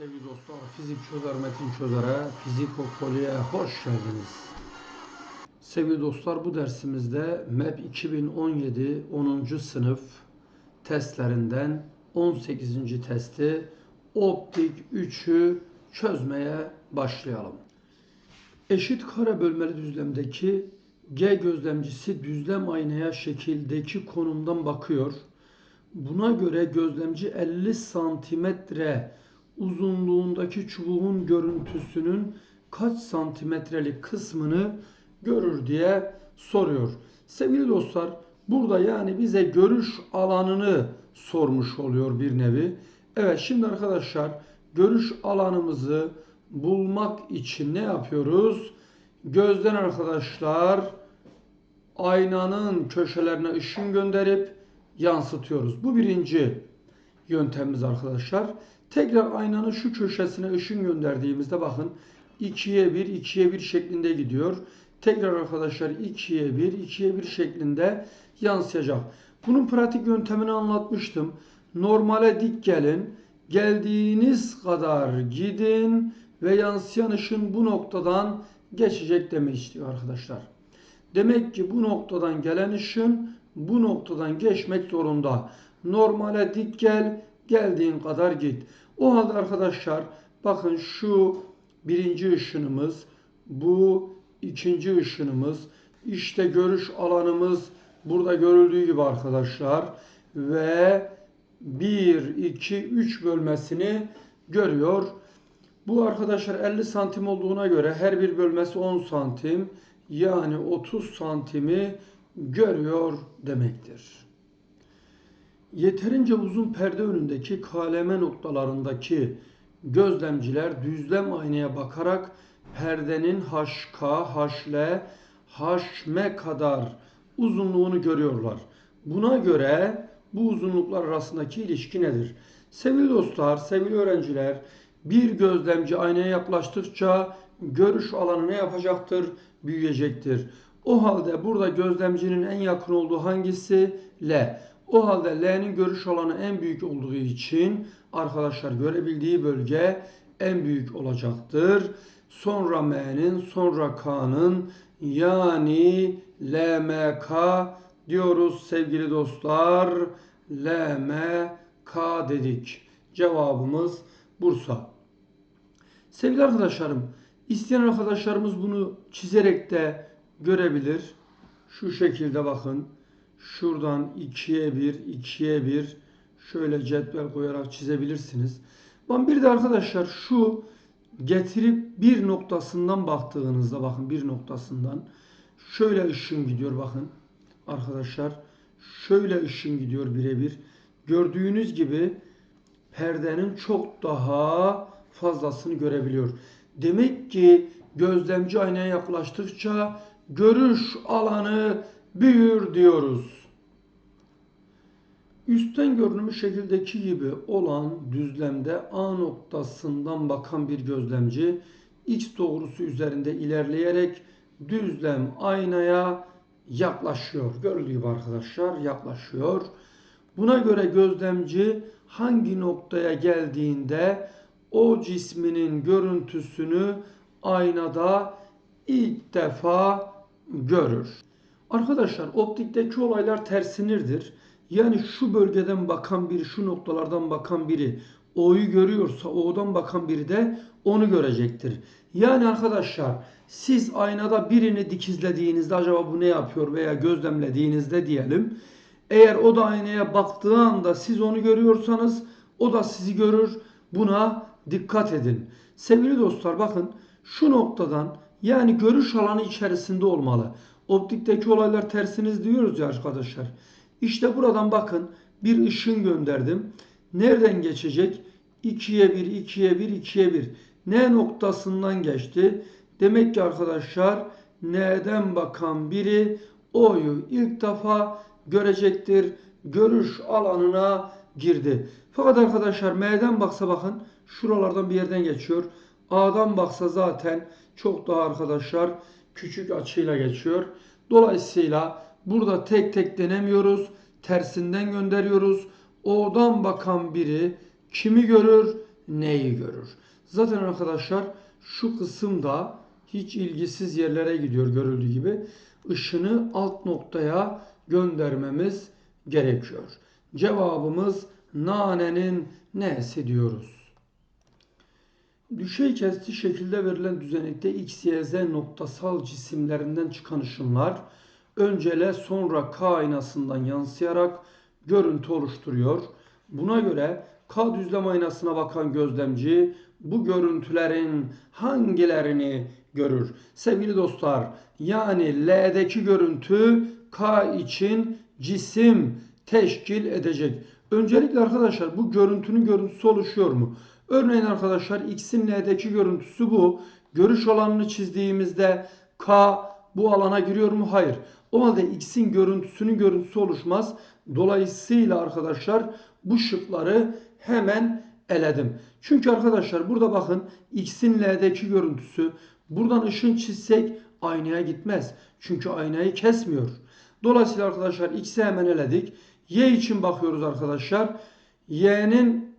Sevgili dostlar, fizik çözer metin çözere, fizikopoliye hoş geldiniz. Sevgili dostlar, bu dersimizde MEP 2017 10. sınıf testlerinden 18. testi optik 3'ü çözmeye başlayalım. Eşit kare bölmeli düzlemdeki G gözlemcisi düzlem aynaya şekildeki konumdan bakıyor. Buna göre gözlemci 50 santimetre uzunluğundaki çubuğun görüntüsünün kaç santimetrelik kısmını görür diye soruyor. Sevgili dostlar burada yani bize görüş alanını sormuş oluyor bir nevi. Evet şimdi arkadaşlar görüş alanımızı bulmak için ne yapıyoruz? Gözden arkadaşlar aynanın köşelerine ışın gönderip yansıtıyoruz. Bu birinci yöntemimiz arkadaşlar. Tekrar aynanın şu köşesine ışın gönderdiğimizde bakın 2'ye 1, 2'ye 1 şeklinde gidiyor. Tekrar arkadaşlar 2'ye 1, 2'ye 1 şeklinde yansıyacak. Bunun pratik yöntemini anlatmıştım. Normale dik gelin. Geldiğiniz kadar gidin ve yansıyan ışın bu noktadan geçecek demek istiyor arkadaşlar. Demek ki bu noktadan gelen ışın bu noktadan geçmek zorunda. Normale dik gel, geldiğin kadar git. O halde arkadaşlar bakın şu birinci ışınımız, bu ikinci ışınımız, işte görüş alanımız burada görüldüğü gibi arkadaşlar ve 1, 2, 3 bölmesini görüyor. Bu arkadaşlar 50 santim olduğuna göre her bir bölmesi 10 santim yani 30 santimi görüyor demektir. Yeterince uzun perde önündeki kaleme noktalarındaki gözlemciler düzlem aynaya bakarak perdenin HK, HL, HM kadar uzunluğunu görüyorlar. Buna göre bu uzunluklar arasındaki ilişki nedir? Sevgili dostlar, sevgili öğrenciler, bir gözlemci aynaya yaklaştıkça görüş alanı ne yapacaktır? Büyüyecektir. O halde burada gözlemcinin en yakın olduğu hangisi? L. O halde L'nin görüş alanı en büyük olduğu için arkadaşlar görebildiği bölge en büyük olacaktır. Sonra M'nin, sonra K'nın yani LMK diyoruz sevgili dostlar. LMK dedik. Cevabımız Bursa. Sevgili arkadaşlarım, isteyen arkadaşlarımız bunu çizerek de görebilir. Şu şekilde bakın. Şuradan 2'ye 1, 2'ye 1 şöyle cetvel koyarak çizebilirsiniz. Ben bir de arkadaşlar şu getirip bir noktasından baktığınızda bakın bir noktasından şöyle ışın gidiyor bakın arkadaşlar. Şöyle ışın gidiyor birebir. Gördüğünüz gibi perdenin çok daha fazlasını görebiliyor. Demek ki gözlemci aynaya yaklaştıkça görüş alanı büyür diyoruz. Üstten görünümü şekildeki gibi olan düzlemde A noktasından bakan bir gözlemci X doğrusu üzerinde ilerleyerek düzlem aynaya yaklaşıyor. Gördüğü gibi arkadaşlar yaklaşıyor. Buna göre gözlemci hangi noktaya geldiğinde o cisminin görüntüsünü aynada ilk defa görür. Arkadaşlar optikteki olaylar tersinirdir. Yani şu bölgeden bakan biri, şu noktalardan bakan biri O'yu görüyorsa O'dan bakan biri de onu görecektir. Yani arkadaşlar siz aynada birini dikizlediğinizde acaba bu ne yapıyor veya gözlemlediğinizde diyelim. Eğer o da aynaya baktığı anda siz onu görüyorsanız o da sizi görür. Buna dikkat edin. Sevgili dostlar bakın şu noktadan yani görüş alanı içerisinde olmalı. Optikteki olaylar tersiniz diyoruz ya arkadaşlar. İşte buradan bakın bir ışın gönderdim. Nereden geçecek? 2'ye 1, 2'ye 1, 2'ye 1. N noktasından geçti. Demek ki arkadaşlar N'den bakan biri O'yu ilk defa görecektir. Görüş alanına girdi. Fakat arkadaşlar M'den baksa bakın şuralardan bir yerden geçiyor. A'dan baksa zaten çok daha arkadaşlar küçük açıyla geçiyor. Dolayısıyla burada tek tek denemiyoruz. Tersinden gönderiyoruz. O'dan bakan biri kimi görür? neyi görür? Zaten arkadaşlar şu kısımda hiç ilgisiz yerlere gidiyor görüldüğü gibi. Işını alt noktaya göndermemiz gerekiyor. Cevabımız nanenin nesi diyoruz. Düşey kesti şekilde verilen düzenekte x, y, z noktasal cisimlerinden çıkan ışınlar önce L sonra K aynasından yansıyarak görüntü oluşturuyor. Buna göre K düzlem aynasına bakan gözlemci bu görüntülerin hangilerini görür? Sevgili dostlar, yani L'deki görüntü K için cisim teşkil edecek. Öncelikle arkadaşlar bu görüntünün görüntüsü oluşuyor mu? Örneğin arkadaşlar X'in L'deki görüntüsü bu. Görüş alanını çizdiğimizde K bu alana giriyor mu? Hayır. O halde X'in görüntüsünün görüntüsü oluşmaz. Dolayısıyla arkadaşlar bu şıkları hemen eledim. Çünkü arkadaşlar burada bakın X'in L'deki görüntüsü buradan ışın çizsek aynaya gitmez. Çünkü aynayı kesmiyor. Dolayısıyla arkadaşlar X'i hemen eledik. Y için bakıyoruz arkadaşlar. Y'nin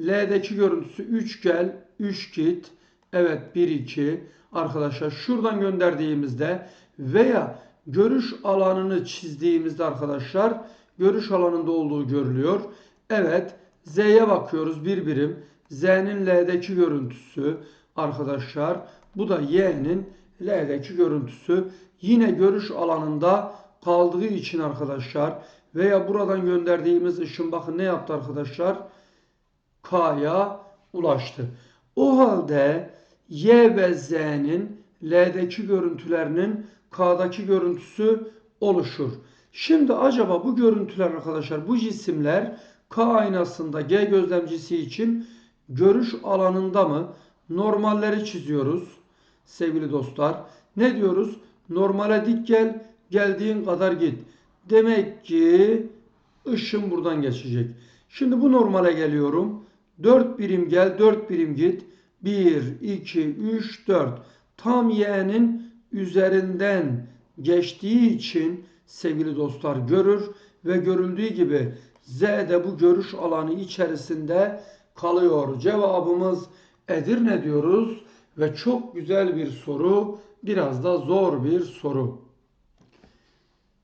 L'deki görüntüsü 3 gel, 3 git. Evet 1 2 arkadaşlar şuradan gönderdiğimizde veya görüş alanını çizdiğimizde arkadaşlar görüş alanında olduğu görülüyor. Evet Z'ye bakıyoruz bir birim. Z'nin L'deki görüntüsü arkadaşlar. Bu da Y'nin L'deki görüntüsü. Yine görüş alanında kaldığı için arkadaşlar veya buradan gönderdiğimiz ışın bakın ne yaptı arkadaşlar? K'ya ulaştı. O halde Y ve Z'nin L'deki görüntülerinin K'daki görüntüsü oluşur. Şimdi acaba bu görüntüler arkadaşlar bu cisimler K aynasında G gözlemcisi için görüş alanında mı? Normalleri çiziyoruz sevgili dostlar. Ne diyoruz? Normale dik gel, geldiğin kadar git. Demek ki ışın buradan geçecek. Şimdi bu normale geliyorum. 4 birim gel, 4 birim git. 1, 2, 3, 4. Tam y'nin üzerinden geçtiği için sevgili dostlar görür ve görüldüğü gibi Z de bu görüş alanı içerisinde kalıyor. Cevabımız Edirne diyoruz ve çok güzel bir soru, biraz da zor bir soru.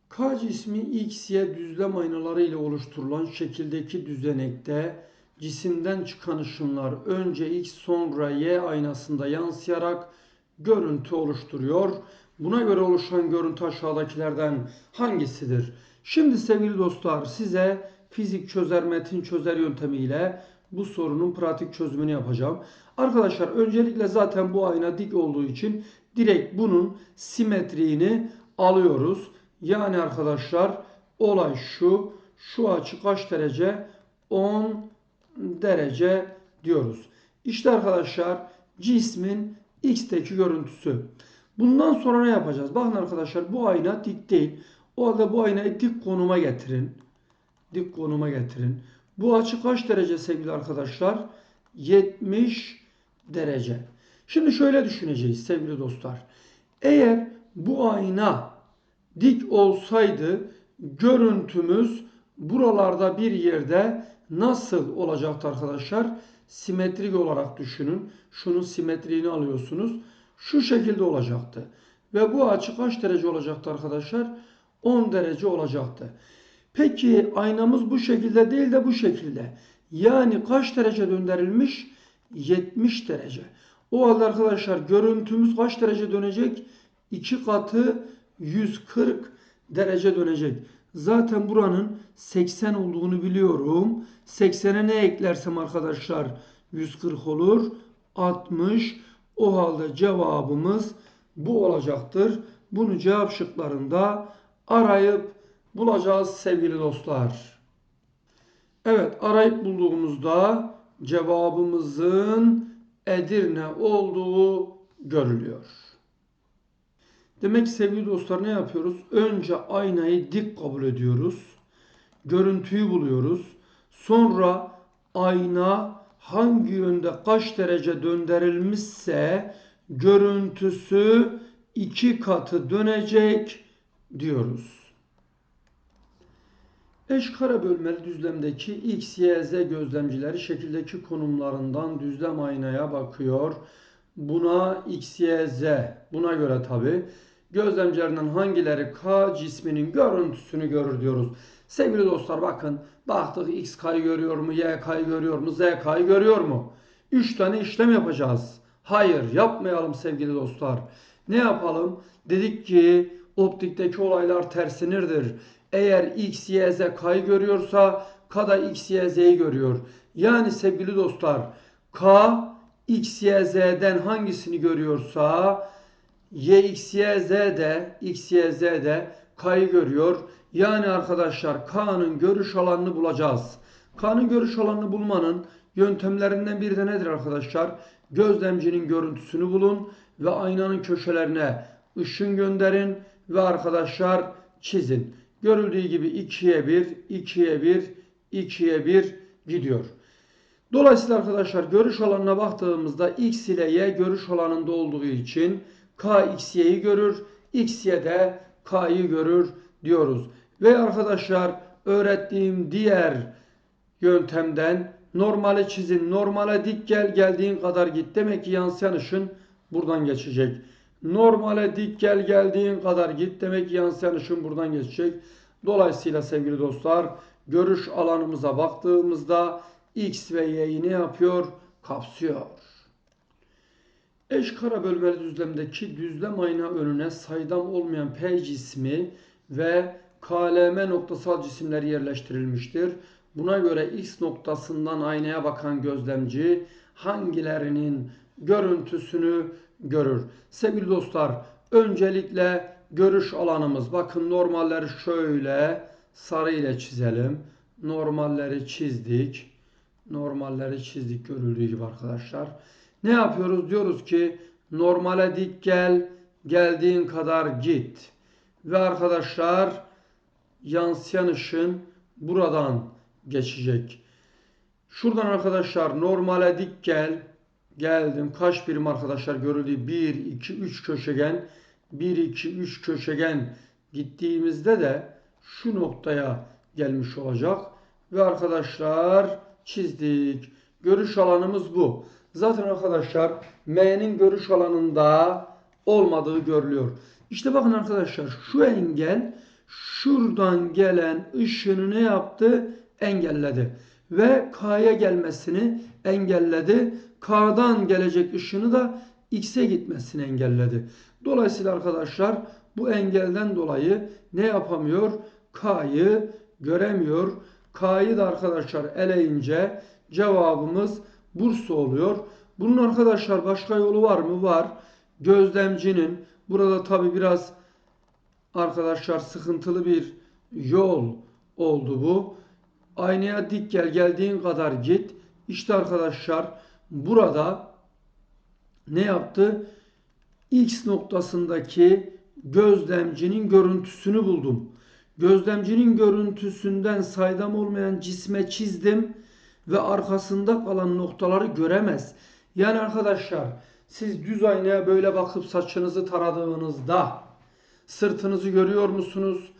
K cismi X, Y düzlem aynaları ile oluşturulan şekildeki düzenekte cisimden çıkan ışınlar önce X sonra Y aynasında yansıyarak görüntü oluşturuyor. Buna göre oluşan görüntü aşağıdakilerden hangisidir? Şimdi sevgili dostlar size fizik çözer metin çözer yöntemiyle bu sorunun pratik çözümünü yapacağım. Arkadaşlar öncelikle zaten bu ayna dik olduğu için direkt bunun simetriğini alıyoruz. Yani arkadaşlar olay şu. Şu açı kaç derece? 10 derece diyoruz. İşte arkadaşlar cismin x'teki görüntüsü. Bundan sonra ne yapacağız? Bakın arkadaşlar bu ayna dik değil. O halde bu aynayı dik konuma getirin. Dik konuma getirin. Bu açı kaç derece sevgili arkadaşlar? 70 derece. Şimdi şöyle düşüneceğiz sevgili dostlar. Eğer bu ayna dik olsaydı görüntümüz buralarda bir yerde nasıl olacaktı arkadaşlar? Simetrik olarak düşünün. Şunun simetriğini alıyorsunuz. Şu şekilde olacaktı. Ve bu açı kaç derece olacaktı arkadaşlar? 10 derece olacaktı. Peki aynamız bu şekilde değil de bu şekilde. Yani kaç derece döndürülmüş? 70 derece. O halde arkadaşlar görüntümüz kaç derece dönecek? 2 katı 140 derece dönecek. Zaten buranın 80 olduğunu biliyorum. 80'e ne eklersem arkadaşlar 140 olur. 60. O halde cevabımız bu olacaktır. Bunu cevap şıklarında arayıp bulacağız sevgili dostlar. Evet arayıp bulduğumuzda cevabımızın Edirne olduğu görülüyor. Demek ki sevgili dostlar ne yapıyoruz? Önce aynayı dik kabul ediyoruz. Görüntüyü buluyoruz. Sonra ayna hangi yönde kaç derece döndürülmüşse görüntüsü iki katı dönecek diyoruz. Eşkare bölmeli düzlemdeki X, Y, Z gözlemcileri şekildeki konumlarından düzlem aynaya bakıyor. Buna X, Y, Z. Buna göre tabi. Gözlemcilerinden hangileri K cisminin görüntüsünü görür diyoruz. Sevgili dostlar bakın. Baktık X K'yı görüyor mu? Y K'yı görüyor mu? Z K'yı görüyor mu? 3 tane işlem yapacağız. Hayır yapmayalım sevgili dostlar. Ne yapalım? Dedik ki optikteki olaylar tersinirdir. Eğer X, Y, Z K'yı görüyorsa K da X, Y, Z'yi görüyor. Yani sevgili dostlar K X, Y, Z'den hangisini görüyorsa Y, X, Y, Z de X, Y, Z de K'yı görüyor. Yani arkadaşlar K'nın görüş alanını bulacağız. K'nın görüş alanını bulmanın yöntemlerinden biri de nedir arkadaşlar? Gözlemcinin görüntüsünü bulun ve aynanın köşelerine ışın gönderin ve arkadaşlar çizin. Görüldüğü gibi 2'ye 1, 2'ye 1, 2'ye 1 gidiyor. Dolayısıyla arkadaşlar görüş alanına baktığımızda X ile Y görüş alanında olduğu için K X Y'yi görür, X Y de K'yı görür diyoruz. Ve arkadaşlar öğrettiğim diğer yöntemden normale çizin, normale dik gel, geldiğin kadar git. Demek ki yansıyan ışın buradan geçecek. Normale dik gel, geldiğin kadar git. Demek ki yansıyan ışın buradan geçecek. Dolayısıyla sevgili dostlar görüş alanımıza baktığımızda X ve Y'yi ne yapıyor? Kapsıyor. Eşkara bölmeli düzlemdeki düzlem ayna önüne saydam olmayan P cismi ve KLM noktasal cisimler yerleştirilmiştir. Buna göre X noktasından aynaya bakan gözlemci hangilerinin görüntüsünü görür? Sevgili dostlar, öncelikle görüş alanımız. Bakın normalleri şöyle sarı ile çizelim. Normalleri çizdik. Normalleri çizdik görüldüğü gibi arkadaşlar. Ne yapıyoruz? Diyoruz ki normale dik gel, geldiğin kadar git. Ve arkadaşlar yansıyan ışın buradan geçecek. Şuradan arkadaşlar normale dik gel. Geldim. Kaç birim arkadaşlar görüldüğü 1, 2, 3 köşegen. 1, 2, 3 köşegen gittiğimizde de şu noktaya gelmiş olacak. Ve arkadaşlar çizdik. Görüş alanımız bu. Zaten arkadaşlar M'nin görüş alanında olmadığı görülüyor. İşte bakın arkadaşlar şu engel şuradan gelen ışını ne yaptı? Engelledi. Ve K'ya gelmesini engelledi. K'dan gelecek ışını da X'e gitmesini engelledi. Dolayısıyla arkadaşlar bu engelden dolayı ne yapamıyor? K'yı göremiyor. K'yı da arkadaşlar eleyince cevabımız Bursa oluyor. Bunun arkadaşlar başka yolu var mı? Var. Gözlemcinin burada tabi biraz arkadaşlar sıkıntılı bir yol oldu bu. Aynaya dik gel geldiğin kadar git. İşte arkadaşlar burada ne yaptı? X noktasındaki gözlemcinin görüntüsünü buldum. Gözlemcinin görüntüsünden saydam olmayan cisme çizdim ve arkasında kalan noktaları göremez. Yani arkadaşlar siz düz aynaya böyle bakıp saçınızı taradığınızda sırtınızı görüyor musunuz?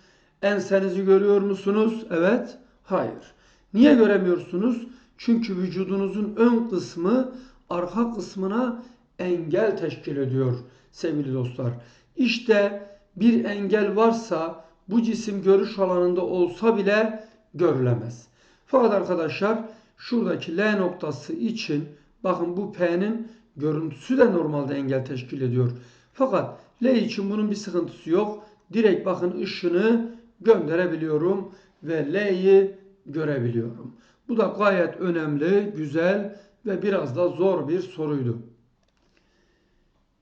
Ensenizi görüyor musunuz? Evet. Hayır. Niye göremiyorsunuz? Çünkü vücudunuzun ön kısmı arka kısmına engel teşkil ediyor sevgili dostlar. İşte bir engel varsa bu cisim görüş alanında olsa bile görülemez. Fakat arkadaşlar şuradaki L noktası için bakın bu P'nin görüntüsü de normalde engel teşkil ediyor. Fakat L için bunun bir sıkıntısı yok. Direkt bakın ışını gönderebiliyorum ve L'yi görebiliyorum. Bu da gayet önemli, güzel ve biraz da zor bir soruydu.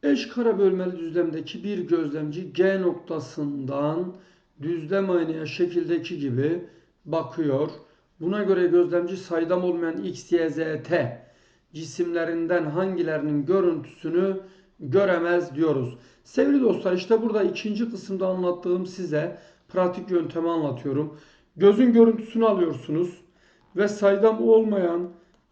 Eş kare bölmeli düzlemdeki bir gözlemci G noktasından düzlem aynaya şekildeki gibi bakıyor. Buna göre gözlemci saydam olmayan X, Y, Z, T cisimlerinden hangilerinin görüntüsünü göremez diyoruz. Sevgili dostlar işte burada ikinci kısımda anlattığım size pratik yöntemi anlatıyorum. Gözün görüntüsünü alıyorsunuz ve saydam olmayan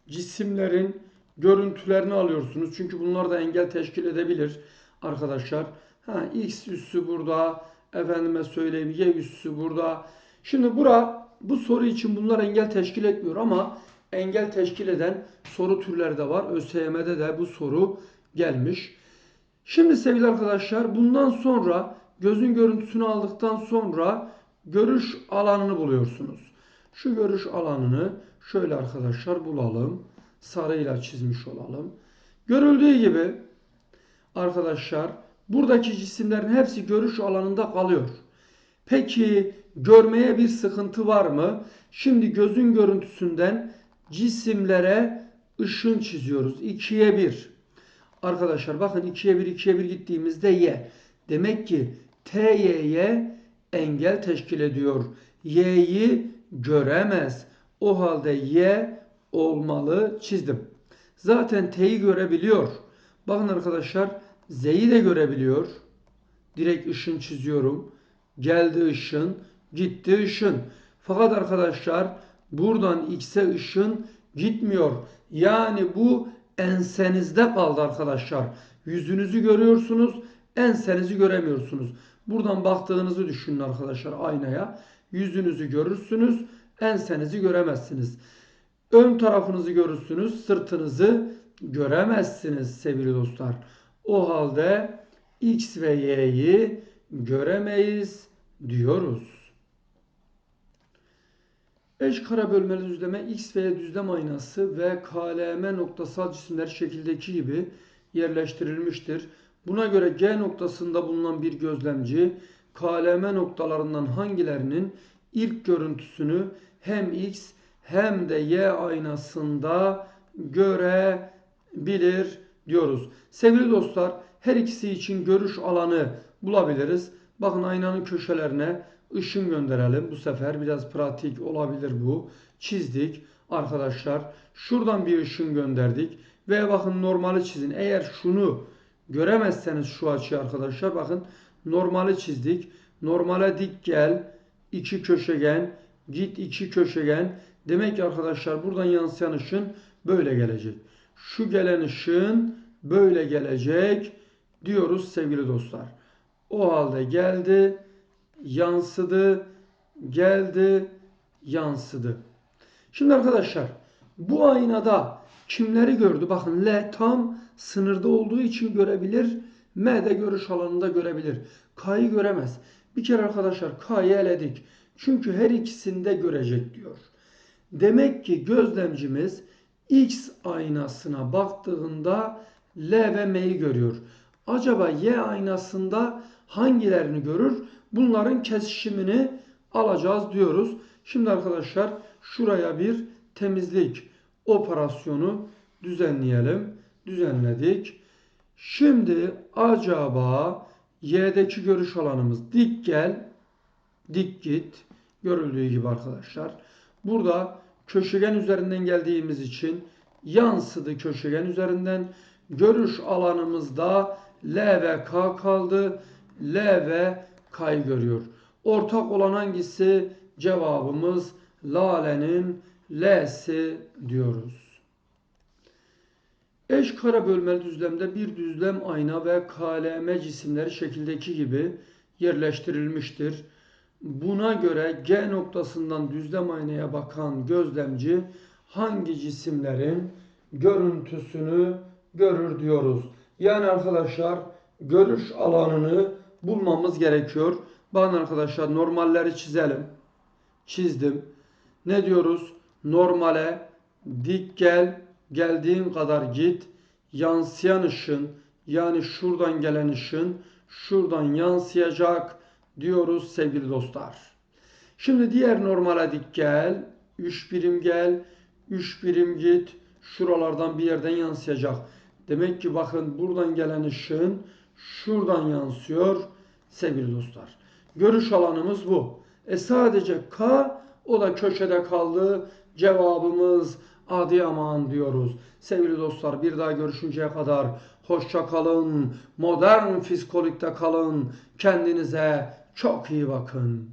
cisimlerin görüntülerini alıyorsunuz. Çünkü bunlar da engel teşkil edebilir arkadaşlar. Ha, X üssü burada, efendime söyleyeyim Y üssü burada. Şimdi bura bu soru için bunlar engel teşkil etmiyor ama engel teşkil eden soru türleri de var. ÖSYM'de de bu soru gelmiş. Şimdi sevgili arkadaşlar bundan sonra gözün görüntüsünü aldıktan sonra görüş alanını buluyorsunuz. Şu görüş alanını şöyle arkadaşlar bulalım. Sarıyla çizmiş olalım. Görüldüğü gibi arkadaşlar buradaki cisimlerin hepsi görüş alanında kalıyor. Peki görmeye bir sıkıntı var mı? Şimdi gözün görüntüsünden cisimlere ışın çiziyoruz. 2'ye 1. Arkadaşlar bakın 2'ye 1 2'ye 1 gittiğimizde y. Demek ki TY'ye engel teşkil ediyor. Y'yi göremez. O halde Y olmalı çizdim. Zaten T'yi görebiliyor. Bakın arkadaşlar Z'yi de görebiliyor. Direkt ışın çiziyorum. Geldi ışın, gitti ışın. Fakat arkadaşlar buradan X'e ışın gitmiyor. Yani bu ensenizde kaldı arkadaşlar. Yüzünüzü görüyorsunuz, ensenizi göremiyorsunuz. Buradan baktığınızı düşünün arkadaşlar aynaya. Yüzünüzü görürsünüz, ensenizi göremezsiniz. Ön tarafınızı görürsünüz, sırtınızı göremezsiniz sevgili dostlar. O halde X ve Y'yi göremeyiz diyoruz. Eş kare bölmeli düzleme X ve Y düzlem aynası ve KLM noktasal cisimler şekildeki gibi yerleştirilmiştir. Buna göre G noktasında bulunan bir gözlemci KLM noktalarından hangilerinin ilk görüntüsünü hem X hem de Y aynasında görebilir diyoruz. Sevgili dostlar her ikisi için görüş alanı bulabiliriz. Bakın aynanın köşelerine ışın gönderelim. Bu sefer biraz pratik olabilir bu. Çizdik arkadaşlar. Şuradan bir ışın gönderdik. Ve bakın normali çizin. Eğer şunu göremezseniz şu açıyı arkadaşlar bakın normali çizdik. Normale dik gel. iki köşegen. Git iki köşegen. Demek ki arkadaşlar buradan yansıyan ışın böyle gelecek. Şu gelen ışın böyle gelecek diyoruz sevgili dostlar. O halde geldi, yansıdı, geldi, yansıdı. Şimdi arkadaşlar bu aynada kimleri gördü? Bakın L tam sınırda olduğu için görebilir. M de görüş alanında görebilir. K'yı göremez. Bir kere arkadaşlar K'yı eledik. Çünkü her ikisinde görecek diyor. Demek ki gözlemcimiz X aynasına baktığında L ve M'yi görüyor. Acaba Y aynasında hangilerini görür? Bunların kesişimini alacağız diyoruz. Şimdi arkadaşlar şuraya bir temizlik operasyonu düzenleyelim. Düzenledik. Şimdi acaba Y'deki görüş alanımız dik gel, dik git. Görüldüğü gibi arkadaşlar. Burada köşegen üzerinden geldiğimiz için yansıdı köşegen üzerinden. Görüş alanımızda L ve K kaldı. L ve K'yı görüyor. Ortak olan hangisi? Cevabımız Lale'nin L'si diyoruz. Eş kare bölmeli düzlemde bir düzlem ayna ve KLM cisimleri şekildeki gibi yerleştirilmiştir. Buna göre G noktasından düzlem aynaya bakan gözlemci hangi cisimlerin görüntüsünü görür diyoruz. Yani arkadaşlar görüş alanını bulmamız gerekiyor. Bakın arkadaşlar normalleri çizelim. Çizdim. Ne diyoruz? Normale dik gel, geldiğin kadar git. Yansıyan ışın yani şuradan gelen ışın şuradan yansıyacak diyoruz sevgili dostlar. Şimdi diğer normale dik gel. 3 birim gel. 3 birim git. Şuralardan bir yerden yansıyacak. Demek ki bakın buradan gelen ışın şuradan yansıyor sevgili dostlar. Görüş alanımız bu. E sadece K o da köşede kaldı. Cevabımız Adıyaman diyoruz. Sevgili dostlar bir daha görüşünceye kadar hoşça kalın. Modern fiskolikte kalın. Kendinize çok iyi bakın.